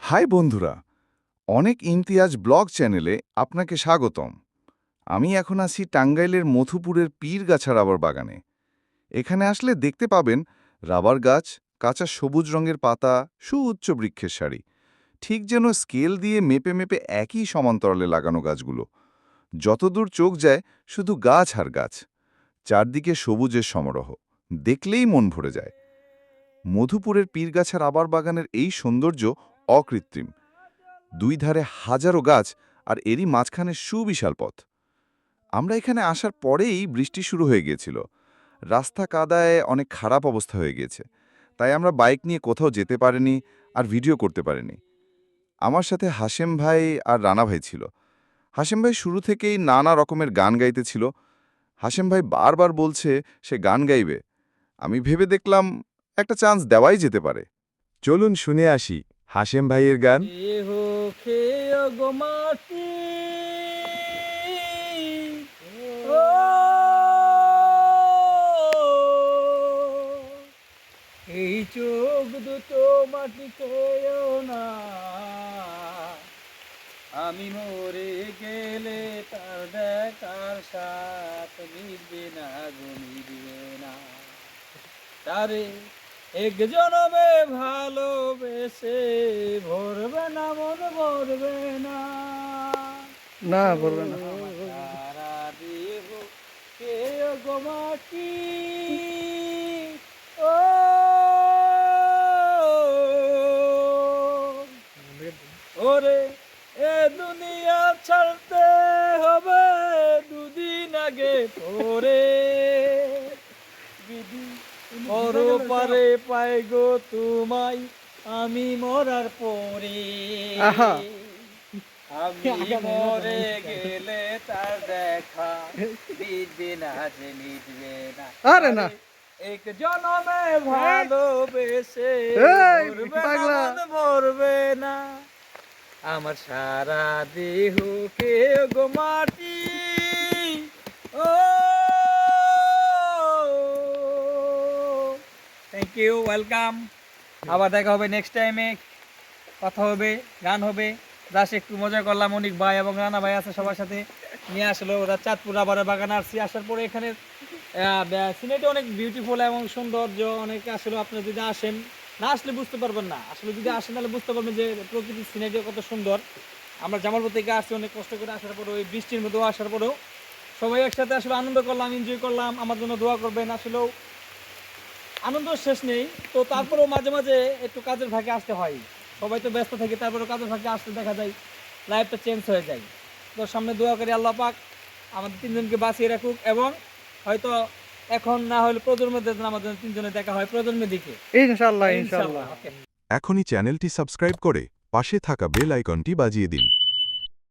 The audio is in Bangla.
হাই বন্ধুরা, অনেক ইমতিয়াজ ব্লগ চ্যানেলে আপনাকে স্বাগতম। আমি এখন আছি টাঙ্গাইলের মধুপুরের পীরগাছা রাবার বাগানে। এখানে আসলে দেখতে পাবেন রাবার গাছ, কাঁচা সবুজ রঙের পাতা, সুউচ্চ বৃক্ষের সারি। ঠিক যেন স্কেল দিয়ে মেপে মেপে একই সমান্তরালে লাগানো গাছগুলো। যতদূর চোখ যায়, শুধু গাছ আর গাছ। চারদিকে সবুজের সমারোহ। দেখলেই মন ভরে যায়। মধুপুরের পীরগাছা রাবার বাগানের এই সৌন্দর্য অকৃত্রিম। দুই ধারে হাজারো গাছ আর এরই মাঝখানে সুবিশাল পথ। আমরা এখানে আসার পরেই বৃষ্টি শুরু হয়ে গিয়েছিল। রাস্তা কাদায় অনেক খারাপ অবস্থা হয়ে গিয়েছে। তাই আমরা বাইক নিয়ে কোথাও যেতে পারিনি আর ভিডিও করতে পারিনি। আমার সাথে হাশেম ভাই আর রানা ভাই ছিল। হাশেম ভাই শুরু থেকেই নানা রকমের গান গাইতেছিল হাশেম ভাই বারবার বলছে, সে গান গাইবে। আমি ভেবে দেখলাম একটা চান্স দেওয়াই যেতে পারে। চলুন শুনে আসি হাশেম ভাইয়ের গান। এই চোখ দুটো মাটি খেয়েও না। আমি মরে গেলে তার দেখার সাথ মিটবে না গো, মিটবে না। তারে এক জনমে ভালোবেসে ভরবে না মন ভরবে না। না ভরবে না। কে গো মাটি ও ওরে এ দুনিয়া ছাড়তে হবে দুদিন আগে পরে। বিধি পরে পাই গো তোমায় আমি মরার পরে আমি মরে গেলে তার দেখা মিটবে না যে মিটবে না আরে না। এক জনমে ভালোবেসে মরবে না পাগলা। মরবে না আমার সারা দেহ কে গো মাটি ও ইউ, ওয়েলকাম। আবার দেখা হবে নেক্সট টাইমে কথা হবে, গান হবে। জাস্ট একটু মজা করলাম অনেক ভাই এবং রানা ভাই আছে সবার সাথে। নিয়ে আসলো ওরা চাঁদপুর আবার বাগান আসছি। আসার পরে এখানে সিনেটি অনেক বিউটিফুল এবং সৌন্দর্য, অনেক আসলে আপনি যদি আসেন, না আসলে বুঝতে পারবেন না। আসলে যদি আসেন তাহলে বুঝতে পারবেন যে প্রকৃতির সিনেটি কত সুন্দর। আমরা জামালপুর থেকে আসছি অনেক কষ্ট করে আসার পরে ওই বৃষ্টির মধ্যেও আসার পরেও। সবাই একসাথে আসলে আনন্দ করলাম এনজয় করলাম। আমার জন্য দোয়া করবেন। আসলেও আনন্দ শেষ নেই। তো তারপরেও মাঝে মাঝে একটু কাজের ফাঁকে আসতে হয়। সবাই তো ব্যস্ত থাকে তারপরে কাজের ফাঁকে আসতে দেখা যায় লাইফটা চেঞ্জ হয়ে যায়। তো সামনে দোয়া করি আল্লাহ পাক আমাদের তিনজনকে বাঁচিয়ে রাখুক এবং হয়তো এখন না হলে প্রজন্মের আমাদের তিনজনে দেখা হয় প্রজন্মের দিকে। ইনশাল্লাহ ইনশাল্লাহ এখনই চ্যানেলটি সাবস্ক্রাইব করে পাশে থাকা বেল আইকনটি বাজিয়ে দিন।